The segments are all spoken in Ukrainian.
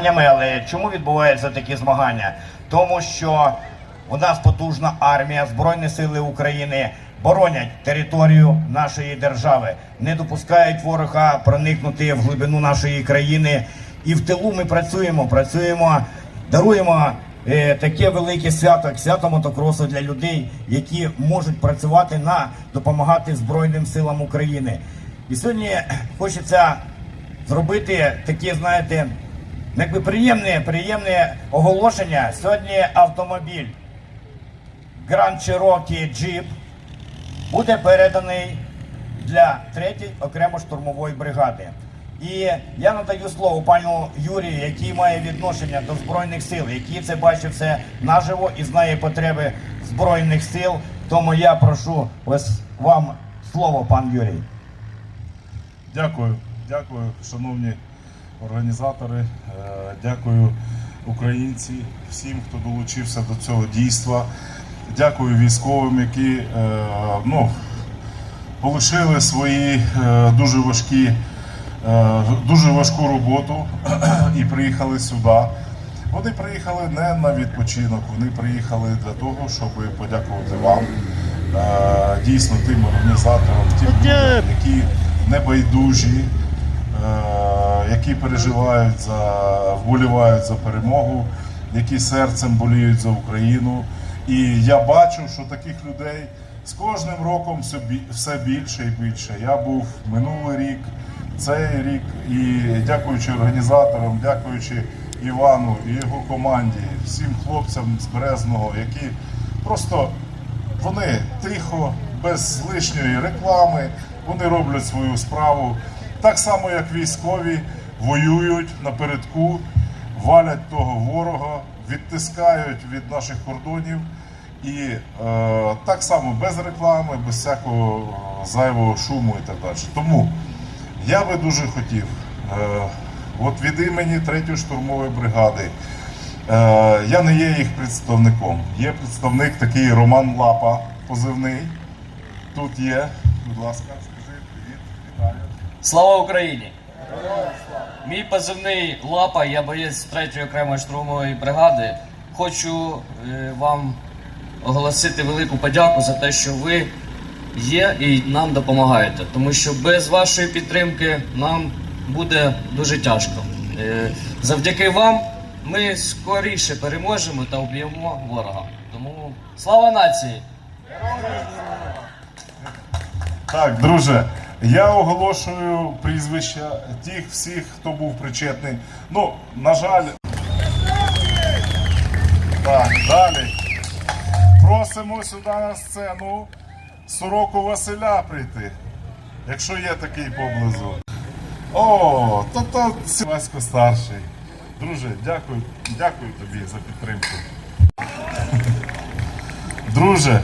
змаганнями. Але чому відбуваються такі змагання? Тому що у нас потужна армія, Збройні Сили України боронять територію нашої держави, не допускають ворога проникнути в глибину нашої країни. І в тилу ми працюємо, працюємо, даруємо е, таке велике свято, як свято мотокросу для людей, які можуть працювати на допомагати Збройним силам України. І сьогодні хочеться зробити таке, знаєте, якби приємне, приємне оголошення. Сьогодні автомобіль Grand Cherokee Jeep буде переданий для 3-ї окремо штурмової бригади. І я надаю слово пану Юрію, який має відношення до Збройних сил, який це бачив все наживо і знає потреби Збройних сил. Тому я прошу ось вам слово, пан Юрій. Дякую, дякую, шановні організатори. Е, Дякую українці, всім, хто долучився до цього дійства. Дякую військовим, які е, ну, полишили свої е, дуже важкі, дуже важку роботу і приїхали сюди. Вони приїхали не на відпочинок, вони приїхали для того, щоб подякувати вам, дійсно тим організаторам, тим людям, які небайдужі, які переживають за вболівають за перемогу, які серцем боліють за Україну. І я бачу, що таких людей з кожним роком все більше і більше. Я був минулий рік, цей рік, і дякуючи організаторам, дякуючи Івану і його команді, всім хлопцям з Березного, які просто вони тихо, без лишньої реклами, вони роблять свою справу. Так само, як військові воюють напередку, валять того ворога, відтискають від наших кордонів. І е, так само без реклами, без всякого е, зайвого шуму і так далі. Тому я би дуже хотів, е, от від імені 3-ї штурмової бригади, е, я не є їх представником. Є представник такий Роман Лапа, позивний. Тут є. Будь ласка, скажи привіт, вітаю. Слава Україні! Мій позивний Лапа, я боєць 3-ї окремої штурмової бригади. Хочу е, вам оголосити велику подяку за те, що ви є і нам допомагаєте. Тому що без вашої підтримки нам буде дуже тяжко. Е, завдяки вам ми скоріше переможемо та вб'ємо ворога. Тому слава нації! Так, друже, я оголошую прізвища тих всіх, хто був причетний. Ну, на жаль. Так, далі. Просимо сюди на сцену Сороку Василя прийти, якщо є такий поблизу. О, то то Васько старший. Друже, дякую, дякую тобі за підтримку. Друже,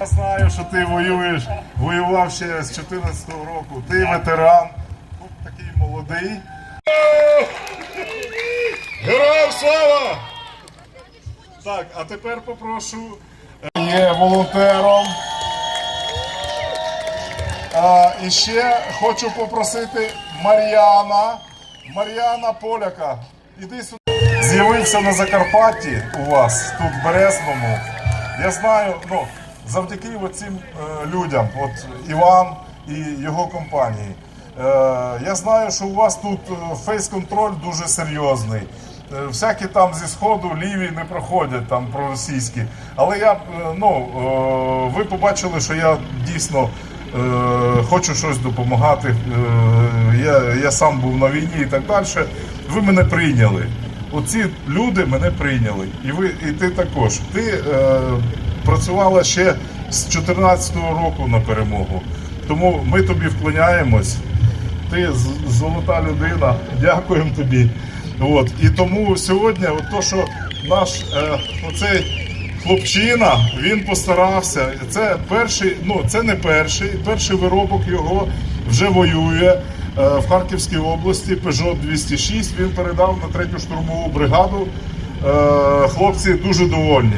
я знаю, що ти воюєш, воював ще з 14-го року. Ти ветеран, тут такий молодий. Героям слава! Так, а тепер попрошу. е, Є волонтером. А, і ще хочу попросити Мар'яна. Мар'яна Поляка. Іди сюди. З'явився на Закарпатті у вас, тут в Березному. Я знаю, ну, завдяки цим людям, от Іван і його компанії. Е, я знаю, що у вас тут е, фейс-контроль дуже серйозний. Е, Всякі там зі сходу ліві не проходять там проросійські. Але я е, ну, е, ви побачили, що я дійсно е, хочу щось допомагати. Е, я, я сам був на війні і так далі. Ви мене прийняли. Оці люди мене прийняли. І ви, і ти також. Ти е, працювала ще з 14-го року на перемогу. Тому ми тобі вклоняємось. Ти золота людина. Дякуємо тобі. От. І тому сьогодні, от то, що наш е, оцей хлопчина, він постарався. Це перший, ну це не перший, перший виробок його вже воює в Харківській області. Peugeot 206 він передав на третю штурмову бригаду. Е, хлопці дуже довольні.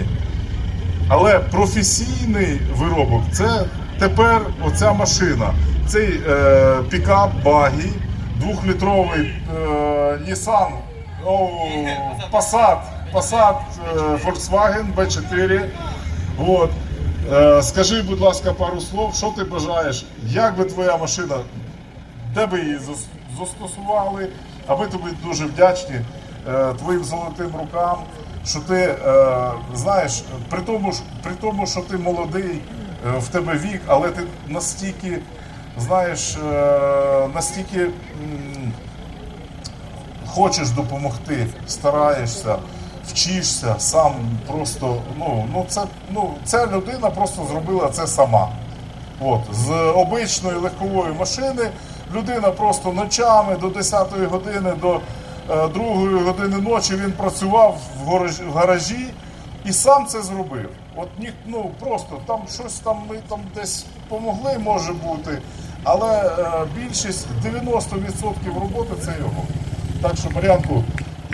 Але професійний виробок це тепер оця машина. Цей е, пікап багі, двохлітровий е, Nissan О, Passat, Passat е, Volkswagen B4. От. Е, Скажи, будь ласка, пару слов, що ти бажаєш? Як би твоя машина, де би її застосували? А ми тобі дуже вдячні е, твоїм золотим рукам, що ти е, знаєш, при тому, при тому, що ти молодий, е, в тебе вік, але ти настільки, знаєш, настільки. хочеш допомогти, стараєшся, вчишся, сам просто, ну, ну це, ну, ця людина просто зробила це сама. От, з обичної легкової машини людина просто ночами до 10-ї години, до 2-ї години ночі він працював в гаражі, і сам це зробив. От ні, ну просто там щось там ми там десь помогли, може бути, але е, більшість 90% роботи це його. Так що, Мар'янку,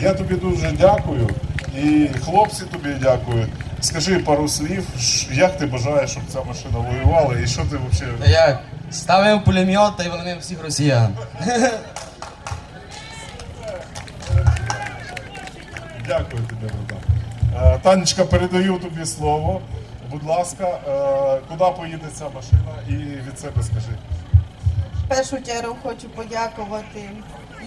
я тобі дуже дякую. І хлопці тобі дякують. Скажи пару слів, як ти бажаєш, щоб ця машина воювала, і що ти взагалі. Ставимо пулемет та й вогнемо всіх росіян. Дякую тобі, братан. Е, Танечка, передаю тобі слово. Будь ласка, е, куди поїде ця машина і від себе скажи. В першу чергу хочу подякувати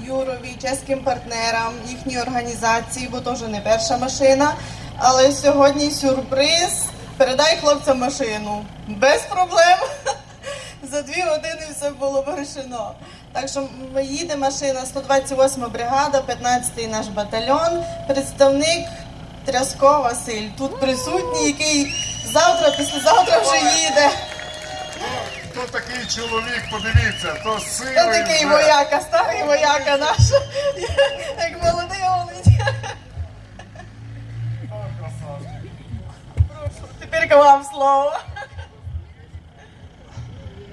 Юрові, чеським партнерам, їхній організації, бо теж не перша машина. Але сьогодні сюрприз. Передай хлопцям машину. Без проблем. За дві години все було вирішено. Так що їде машина 128 бригада, 15-й наш батальйон, представник Тряско Василь. Тут присутній, який завтра, післязавтра вже їде. Хто такий чоловік, подивіться, то силий. Та такий вже. вояка, старий вояка наш, як молодий голить. О, красавчик. Тепер вам слово.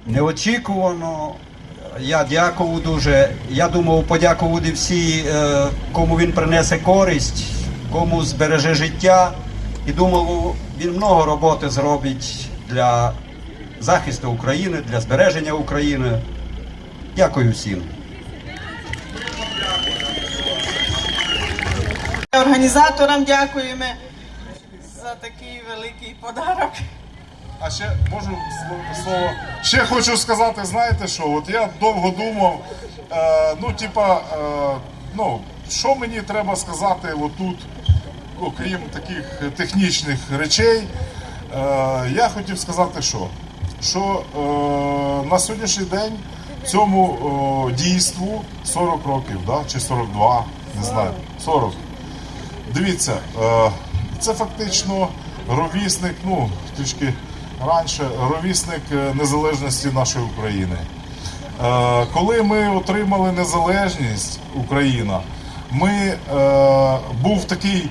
Неочікувано. Я дякував дуже. Я думав подякувати всі, е, кому він принесе користь, кому збереже життя. І думав, він много роботи зробить для захисту України, для збереження України. Дякую всім. Організаторам дякуємо за такий великий подарок. А ще можу слово-. Ще хочу сказати, знаєте що? От я довго думав, е, ну, типа, е, ну, що мені треба сказати отут, окрім таких технічних речей. Е, я хотів сказати, що? Що е, на сьогоднішній день цьому е, дійству 40 років, да? чи 42, не знаю, 40. Дивіться, е, це фактично ровісник, ну трішки раніше, ровісник е, незалежності нашої України. Е, Коли ми отримали незалежність Україна, ми е, був такий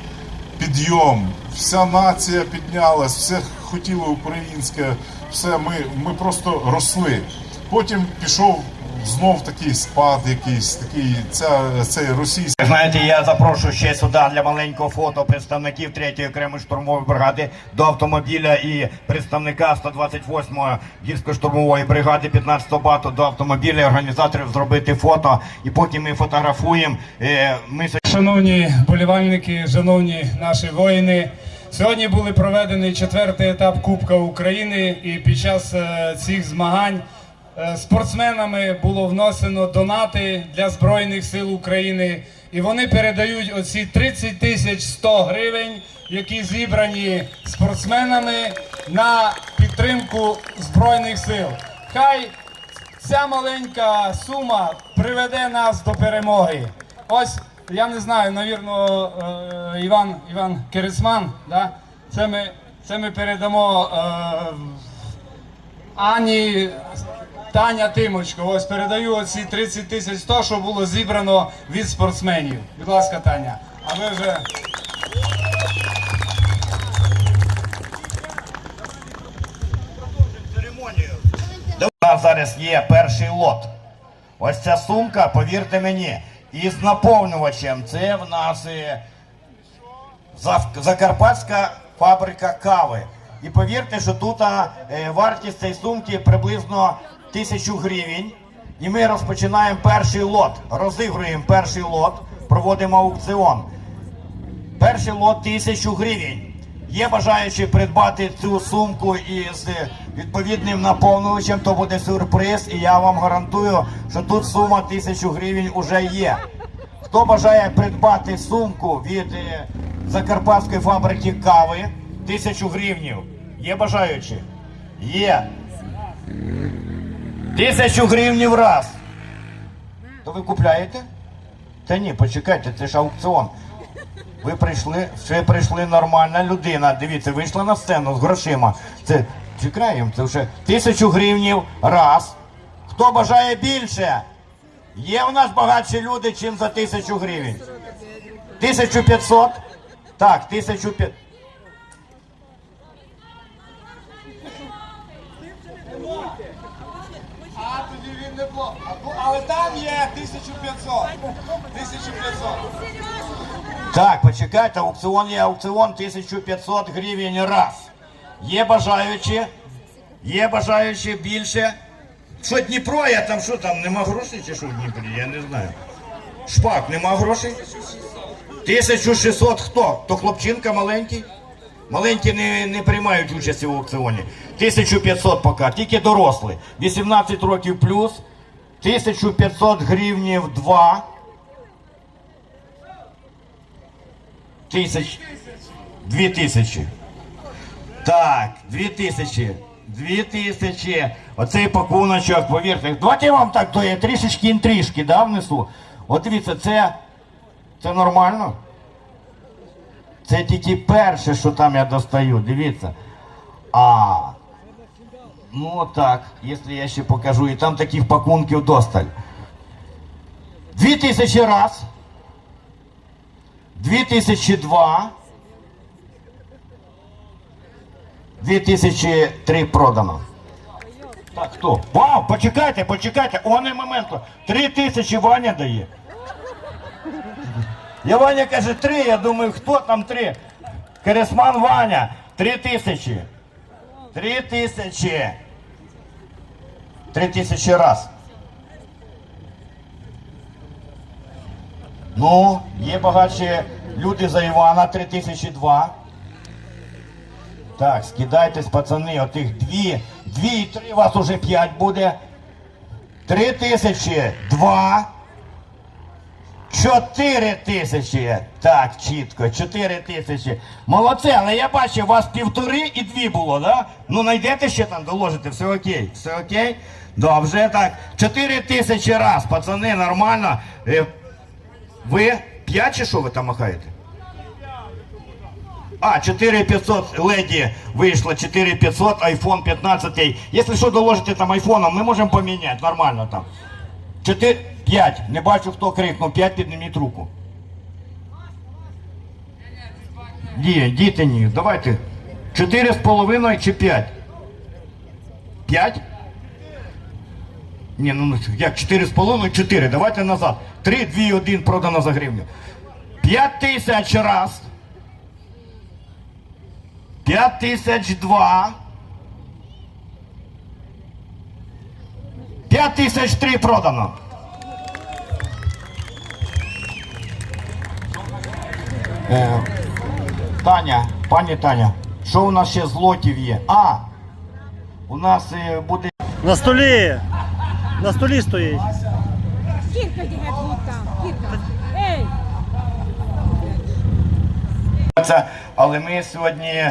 підйом, вся нація піднялась, все хотіло українське, все ми, ми просто росли. Потім пішов знов такий спад, якийсь такий ця, цей російський. Знаєте, я запрошую ще сюди для маленького фото представників 3-ї окремої штурмової бригади до автомобіля і представника 128-ї гірсько-штурмової бригади 15-го бату до автомобіля і організаторів зробити фото. І поки ми фотографуємо, е, ми Шановні болівальники, шановні наші воїни, сьогодні були проведений четвертий етап Кубка України, і під час е, цих змагань спортсменами було вносено донати для Збройних сил України, і вони передають оці 30 тисяч 100 гривень, які зібрані спортсменами на підтримку Збройних сил. Хай ця маленька сума приведе нас до перемоги. Ось я не знаю, навірно, е, Іван Іван Кересман, да? це, ми, це ми передамо е, Ані Таня Тимочко. Ось передаю оці 30 тисяч 100, що було зібрано від спортсменів. Будь ласка, Таня. А ви вже. У нас зараз є перший лот. Ось ця сумка, повірте мені, із наповнювачем. Це в нас е, Закарпатська фабрика кави. І повірте, що тут е, вартість цієї сумки приблизно тисячу гривень. І ми розпочинаємо перший лот. Розігруємо перший лот. проводимо аукціон. Перший лот тисячу гривень. Є бажаючі придбати цю сумку із е, відповідним наповнювачем, то буде сюрприз, і я вам гарантую, що тут сума тисячу гривень вже є. Хто бажає придбати сумку від е, Закарпатської фабрики кави тисячу гривнів? Є бажаючі? Є. Тисячу гривнів раз. То ви купляєте? Та ні, почекайте, це ж аукціон. Ви прийшли, ще прийшли нормальна людина. Дивіться, вийшла на сцену з грошима. Це чекаємо, це вже тисячу гривнів раз. Хто бажає більше? Є у нас багатші люди, чим за тисячу гривень. 1500? Так, 1500. А тоді він не блок. Але там є 1500. 1500. Так, почекайте, аукціон є аукціон 1500 гривень раз. Є бажаючі, є бажаючі більше. Що Дніпро, я там що там, нема грошей чи що в Дніпрі, я не знаю. Шпак, нема грошей? 1600 хто? То хлопчинка маленький? Маленькі не, не приймають участі в аукціоні. 1500 поки, тільки дорослі. 18 років плюс. 1500 гривнів 2. Тисяч. Дві тисячі. Так, дві тисячі. Дві тисячі. Оцей пакуночок, повірте. Давайте я вам так то я трішечки інтрижки да, внесу. От дивіться, це, це нормально. Це тільки перше, що там я достаю. Дивіться. А. Ну так, якщо я ще покажу, і там таких пакунків досталь. Дві тисячі раз. 2002. 2003 продано. Так, хто? Вау, почекайте, почекайте, оне моменту. Три тисячі Ваня дає. Я Ваня каже три, я думаю, хто там три? Кересман Ваня, три тисячі. Три тисячі. Три тисячі раз. Ну, є багатші люди за Івана 3002. Так, скидайтесь, пацани, отих дві, дві і три, вас уже п'ять буде. Три тисячі, два. Чотири тисячі. Так, чітко, чотири тисячі. Молодці, але я бачив, у вас півтори і дві було, да? Ну, знайдете ще там, доложите, все окей, все окей? Добре, так. Чотири тисячі раз, пацани, нормально. Е, ви 5 чи що ви там махаєте? А, 4500 леді вийшло, 4500, iPhone 15. Якщо що доложите там айфоном, ми можемо поміняти, нормально там. 4, 5. Не бачу, хто крикнув. 5 підніміть руку. Ні, діти ні. Давайте. 4,5 чи 5? 5? Ні, ну як 4,5, 4. Давайте назад. 3, 2, 1 продано за гривню. 5 тисяч раз. 5 тисяч два. 5 тисяч три продано. Е, Таня, пані Таня, що у нас ще з лотів є? А, у нас е, буде На столі! На столі стоїть. Кілька дігет будь там. Кілька. Ей! Але ми сьогодні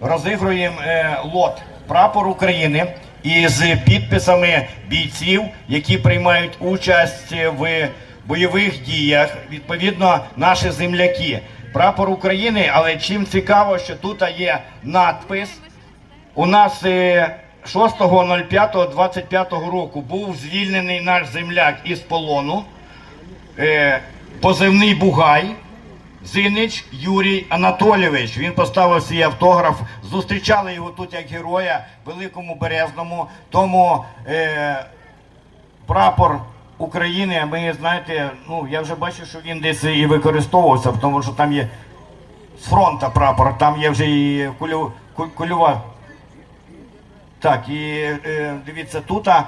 розігруємо е, лот прапор України із підписами бійців, які приймають участь в бойових діях. Відповідно, наші земляки. Прапор України, але чим цікаво, що тут є надпис. У нас е, 6.05.25 року був звільнений наш земляк із полону. Е, позивний Бугай. Зинич Юрій Анатолійович. Він поставив свій автограф. Зустрічали його тут як героя Великому Березному. Тому е, прапор України, ми знаєте, ну я вже бачу, що він десь і використовувався, тому що там є з фронта прапор, там є вже і кульова. Так, і е, дивіться, тут е,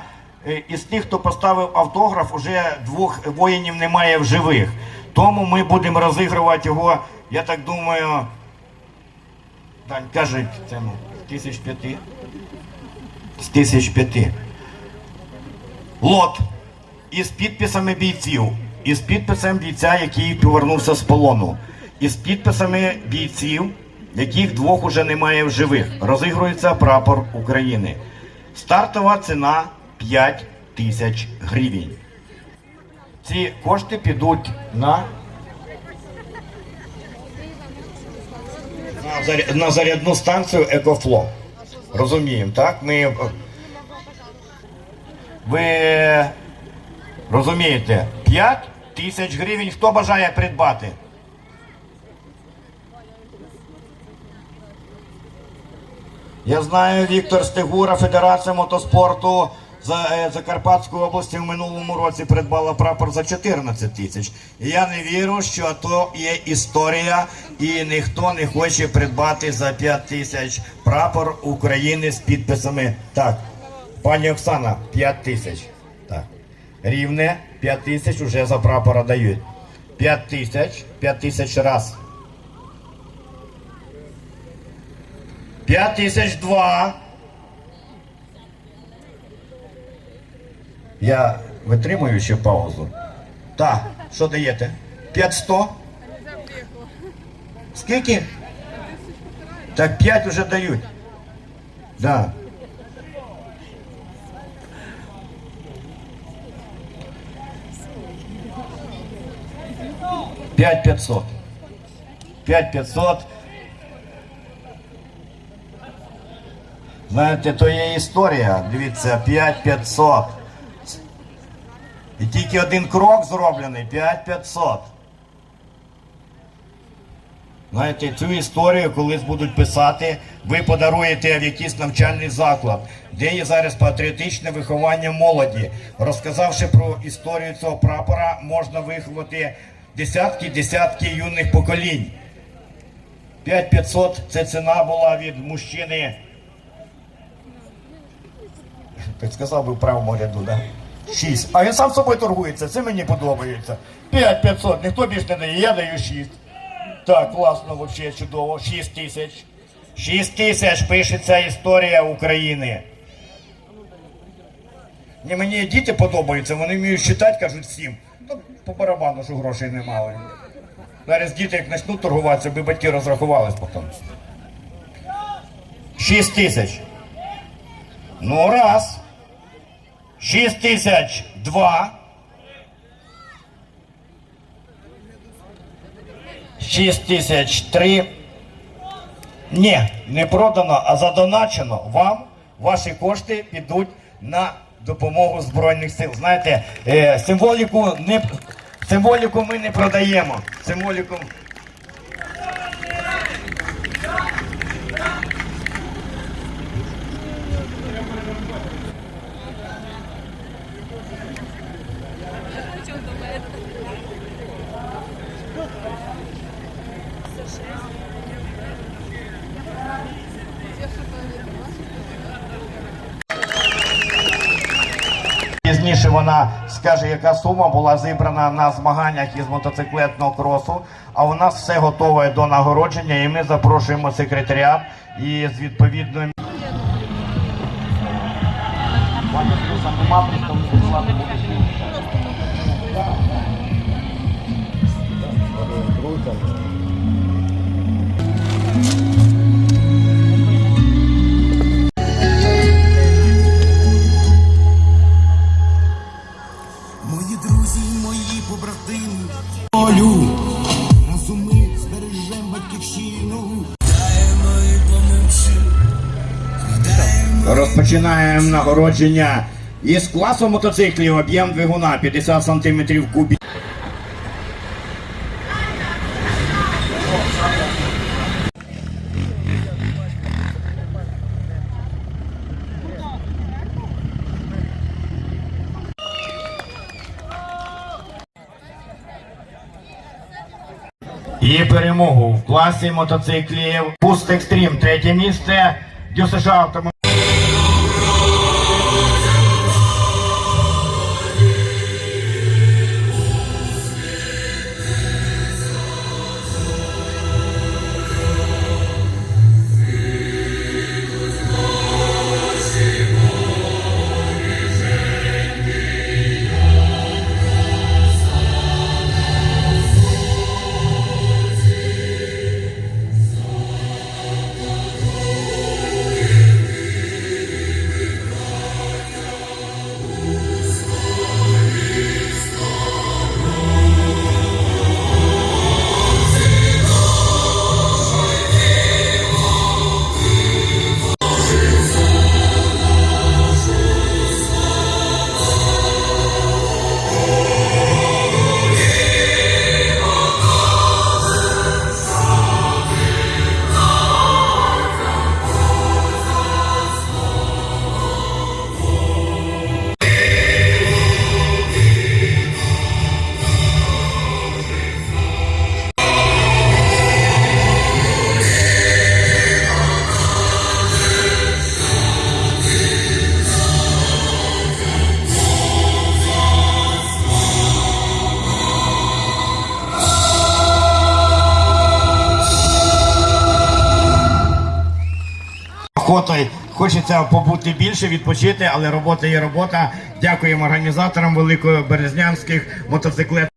із тих, хто поставив автограф, уже двох воїнів немає в живих. Тому ми будемо розігрувати його, я так думаю, Дань, кажуть, цьому, з тисяч п'яти. З тисяч п'яти. Лот із підписами бійців, із підписом бійця, який повернувся з полону, із підписами бійців, яких двох уже немає в живих. Розігрується прапор України. Стартова ціна 5 тисяч гривень. Ці кошти підуть на, на, заря- на зарядну станцію Екофло. Розуміємо, так? Ми е, ви розумієте, 5 тисяч гривень хто бажає придбати? Я знаю, Віктор Стегура, Федерація мотоспорту е, Закарпатської області в минулому році придбала прапор за 14 тисяч. Я не вірю, що то є історія, і ніхто не хоче придбати за 5 тисяч прапор України з підписами. Так, пані Оксана, 5 тисяч. Так. Рівне 5 тисяч уже за прапора дають. 5 тисяч, 5 тисяч раз. 5 тисяч два. Я витримую ще паузу. Так, що даєте? 500? Скільки? Так 5 вже дають. Да. П'ять п'ятсот. П'ять п'ятсот. Знаєте, то є історія. Дивіться, 5500. І тільки один крок зроблений 5500. Знаєте, цю історію колись будуть писати, ви подаруєте в якийсь навчальний заклад, де є зараз патріотичне виховання молоді. Розказавши про історію цього прапора, можна виховати десятки-десятки юних поколінь. 5500 це ціна була від мужчини. Сказав би в правому ряду, да? Шість. А він сам собою торгується, це мені подобається. 5500, ніхто більше не дає, я даю 6. Так, класно, взагалі чудово. 6 тисяч. 6 тисяч пишеться історія України. Ні, мені діти подобаються, вони вміють читати, кажуть всім. Ну, по барабану, що грошей не мали. Зараз діти, як почнуть торгуватися, би батьки розрахувались потім. 6 тисяч. Ну, раз. 6 тисяч два. 6 тисяч три. Ні, не продано, а задоначено вам. Ваші кошти підуть на допомогу Збройних сил. Знаєте, е, символіку не символіку ми не продаємо. Символіку. Скаже, яка сума була зібрана на змаганнях із мотоциклетного кросу. А у нас все готове до нагородження, і ми запрошуємо секретаріат і з відповідною. Мої Розпочинаємо нагородження із класу мотоциклів об'єм двигуна 50 см кубі. І перемогу в класі мотоциклів Pust Extreme, третє місце. ДЮСШ автомобіль. Хочеться побути більше, відпочити, але робота є робота. Дякуємо організаторам великої березнянських мотоциклет.